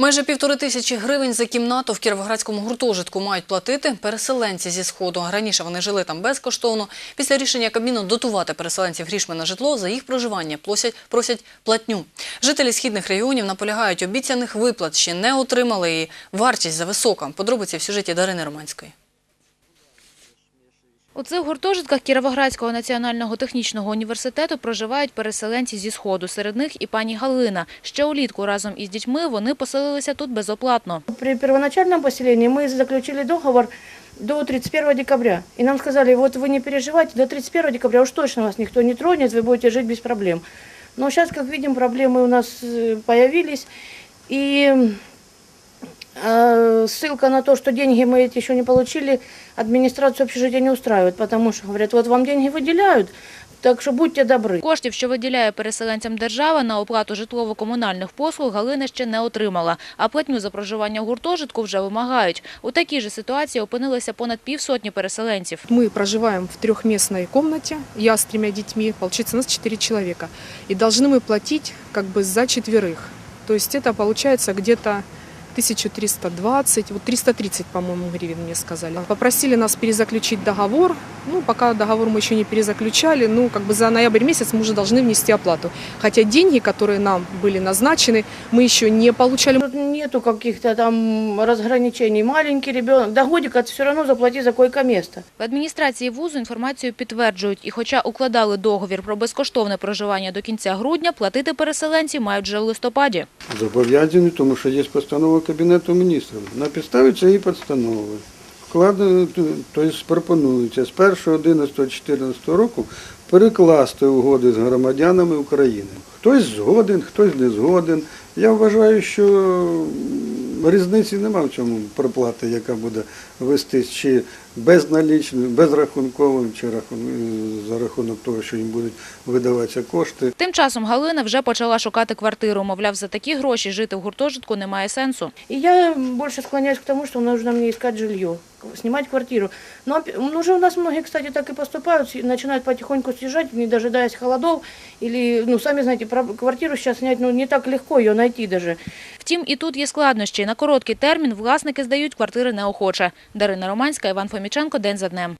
Майже півтори тисячі гривень за кімнату в кіровоградському гуртожитку мають платити переселенці зі Сходу. Раніше вони жили там безкоштовно. Після рішення Кабміну дотувати переселенців грішми на житло за їх проживання плосять, просять платню. Жителі східних регіонів наполягають, обіцяних виплат ще не отримали і вартість зависока. Подробиці в сюжеті Дарини Романської. У цих гуртожитках Кіровоградського національного технічного університету проживають переселенці зі Сходу. Серед них і пані Галина. Ще улітку разом із дітьми вони поселилися тут безоплатно. При первоначальном поселении мы заключили договор до 31 декабря. И нам сказали, вот вы не переживайте, до 31 декабря уж точно вас никто не тронет, вы будете жить без проблем. Но сейчас, как видим, проблемы у нас э, появились. И э, ссылка на то, что деньги мы эти еще не получили, администрацию общежития не устраивает, потому что говорят, вот вам деньги выделяют, так что будьте добры. Коштів, що виділяє переселенцям держава на оплату житлово-комунальних послуг, Галина ще не отримала. А платню за проживання в гуртожитку вже вимагають. У такій же ситуації опинилися понад півсотні переселенців. Мы проживаем в трехместной комнате, я с тремя детьми, получается у нас четыре человека. И должны мы платить как бы за четверых. То есть это получается где-то 1320, вот 330, по-моему, гривен мне сказали. Попросили нас перезаключить договор. Ну, пока договор мы еще не перезаключали, ну, как бы за ноябрь месяц мы уже должны внести оплату. Хотя деньги, которые нам были назначены, мы еще не получали. Тут нету каких-то там разграничений. Маленький ребенок, до годика ты все равно заплати за койко-место. В адміністрації вузу інформацію підтверджують. І хоча укладали договір про безкоштовне проживання до кінця грудня, платити переселенці мають вже в листопаді. Зобов'язані, тому що є постанова Кабінету міністрів. На підставі цієї постанови вкладено, тобто пропонується з 1.11.14 року перекласти угоди з громадянами України. Хтось згоден, хтось не згоден. Я вважаю, що різниці немає в чому проплати, яка буде вестись чи безналічним, безрахунковим, чи рахун... за рахунок того, що їм будуть видаватися кошти. Тим часом Галина вже почала шукати квартиру. Мовляв, за такі гроші жити в гуртожитку немає сенсу. І я більше склоняюсь к тому, що потрібно мені шукати жилье, снимать квартиру. Но ну, уже у нас многие, кстати, так и поступают, начинают потихоньку съезжать, не дожидаясь холодов. Или, ну, сами знаете, квартиру сейчас снять, ну, не так легко ее найти даже. Втім, і тут є складнощі. На короткий термін власники здають квартири неохоче. Дарина Романська, Іван Фоміченко. День за днем.